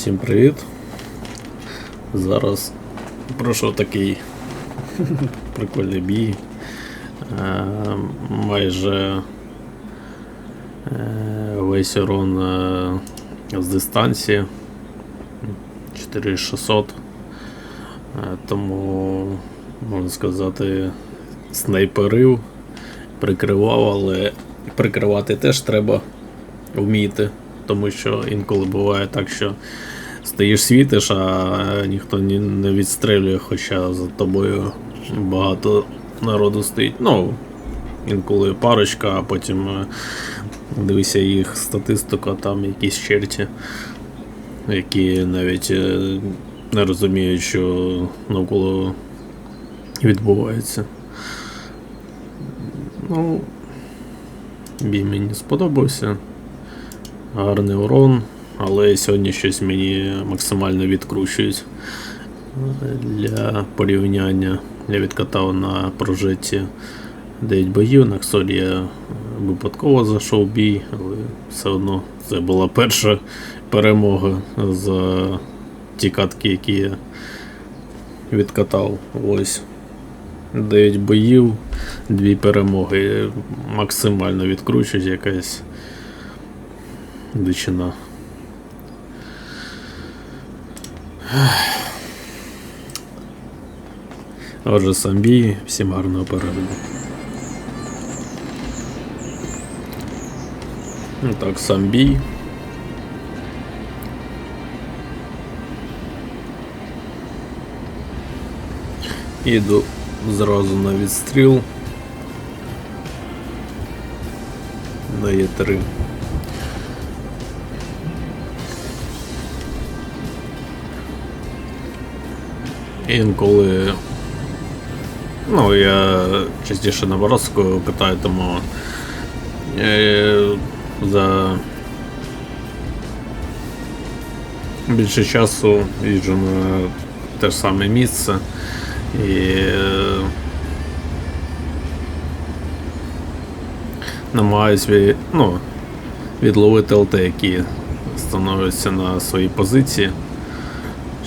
Всім привіт. Зараз пройшов такий прикольний бій. Е, майже е, весь урон е, з дистанції 4600. Е, тому, можна сказати, снайперив, прикривав, але прикривати теж треба вміти, тому що інколи буває так, що стоїш світиш, а ніхто не відстрелює, хоча за тобою багато народу стоїть. Ну, інколи парочка, а потім е, дивися їх статистика, там якісь черті, які навіть е, не розуміють, що навколо відбувається. Ну, бій мені сподобався. Гарний урон, але сьогодні щось мені максимально відкручують. Для порівняння я відкатав на прожитті 9 боїв, на Ксолі я випадково зайшов бій, але все одно це була перша перемога за ті катки, які я відкатав. Ось. 9 боїв, 2 перемоги. Максимально відкручують якась дичина. Отже, сам бій, всім гарного перегляду. Ну так, сам бій. Іду зразу на відстріл. Дає три. Інколи. Ну, я частіше на Боровську питаю, тому е, за більше часу їжджу на те ж саме місце і намагаюсь від, ну, відловити ЛТ, які становляться на своїй позиції,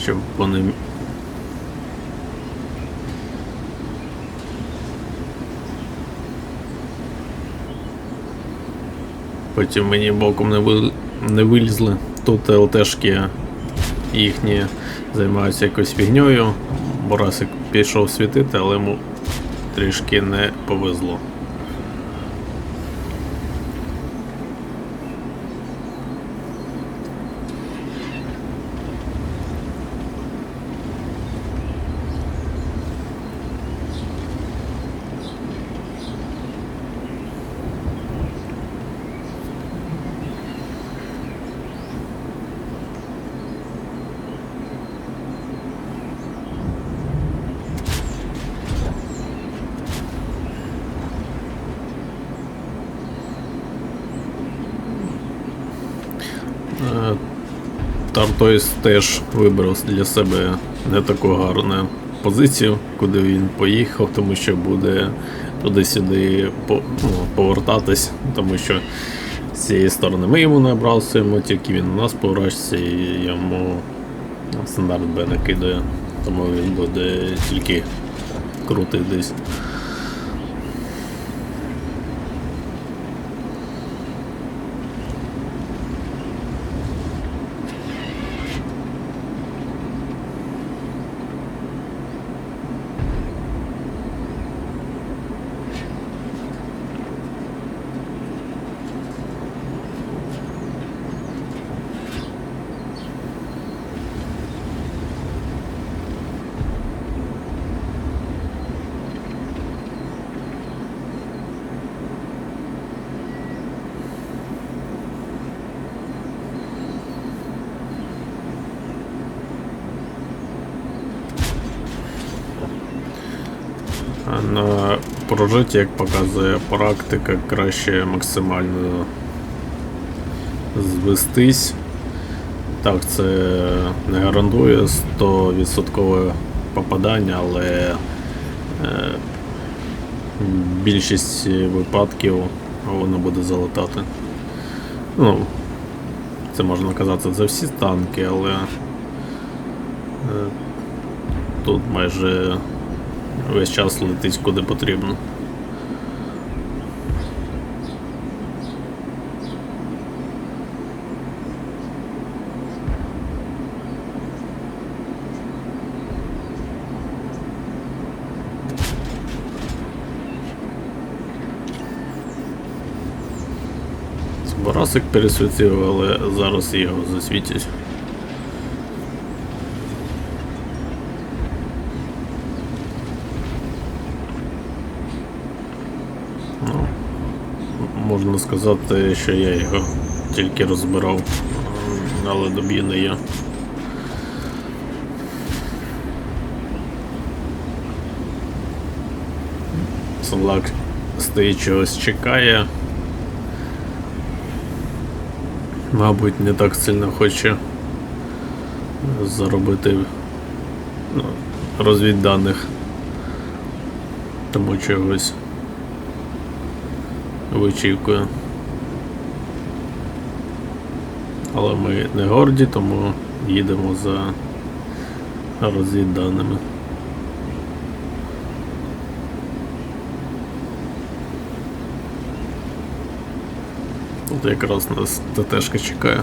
щоб вони Потім мені боком не, ви... не вилізли. Тут ЛТшки їхні займаються якоюсь фігньою. Борасик пішов світити, але йому трішки не повезло. Е, Тартойс теж вибрав для себе не таку гарну позицію, куди він поїхав, тому що буде туди-сюди ну, повертатись, тому що з цієї сторони ми йому набрасуємо, тільки він у нас поворачується і йому стандарт Б накидає, тому він буде тільки крутий десь. А на прожиті, як показує практика, краще максимально звестись. Так, це не гарантує 100% попадання, але е, більшість випадків воно буде залетати. Ну, Це можна казати за всі танки, але е, тут майже весь час летить куди потрібно. Барасик пересвітив, але зараз його засвітять. Ну, можна сказати, що я його тільки розбирав, але доб'ю не я. Салак стоїть чогось чекає. Мабуть, не так сильно хоче заробити ну, розвідданих. Тому чогось вичікує. Але ми не горді, тому їдемо за розвідданими. Тут якраз нас ТТшка чекає.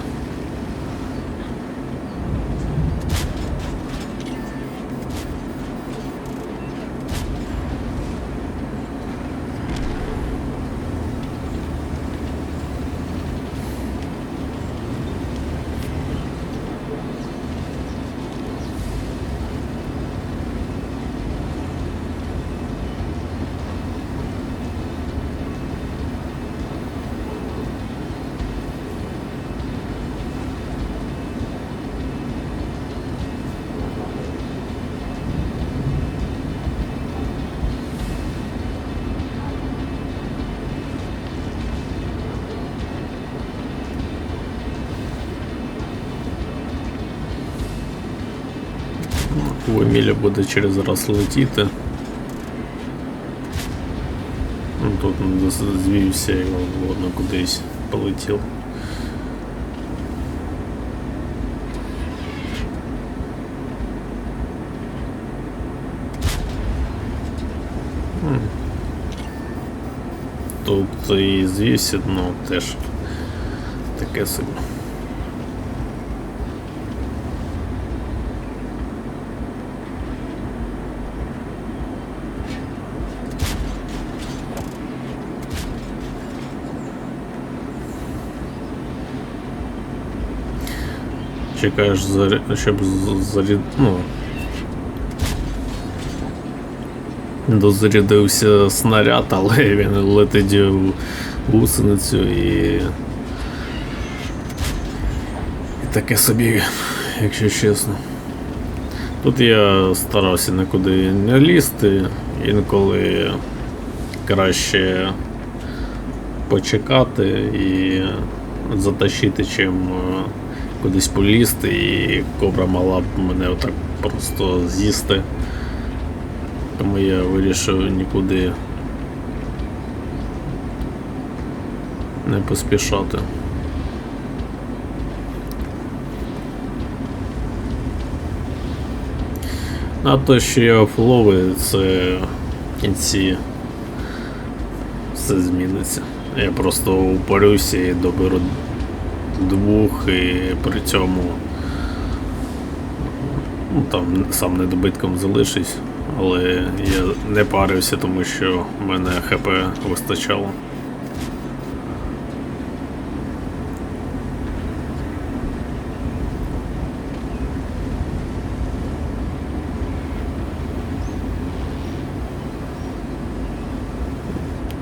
У Еміля буде через раз летіти. Ну, Тут не звівся і воно кудись полетів. М. Тут і звівся, ну теж таке собі. Чекаєш, щоб заряд... ну, дозарядився снаряд, але він летить в гусеницю і. І таке собі, якщо чесно. Тут я старався нікуди не лізти, інколи краще почекати і затащити, чим е, кудись полізти, і кобра мала б мене отак просто з'їсти. Тому я вирішив нікуди не поспішати. А то, що я офлови, це в кінці все зміниться. Я просто упорюся і доберу двох і при цьому ну, там сам недобитком залишусь, але я не парився, тому що в мене ХП вистачало.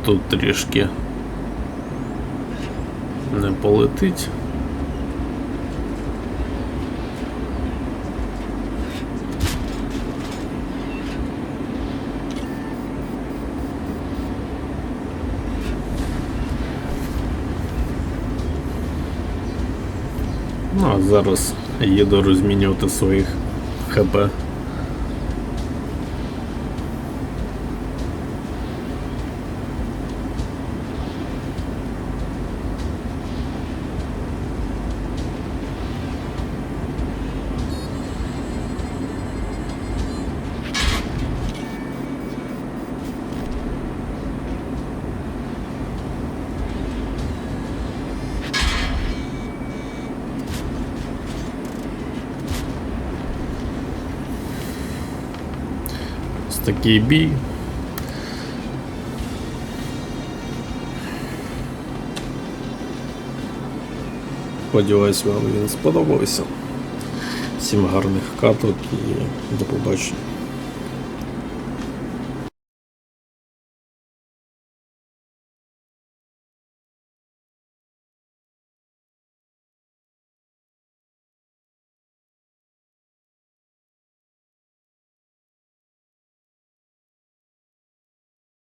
Тут трішки не полетить. Ну, а зараз їду розмінювати своїх ХП. Такий бій. Сподіваюсь, вам він сподобався. Всім гарних каток і до побачення.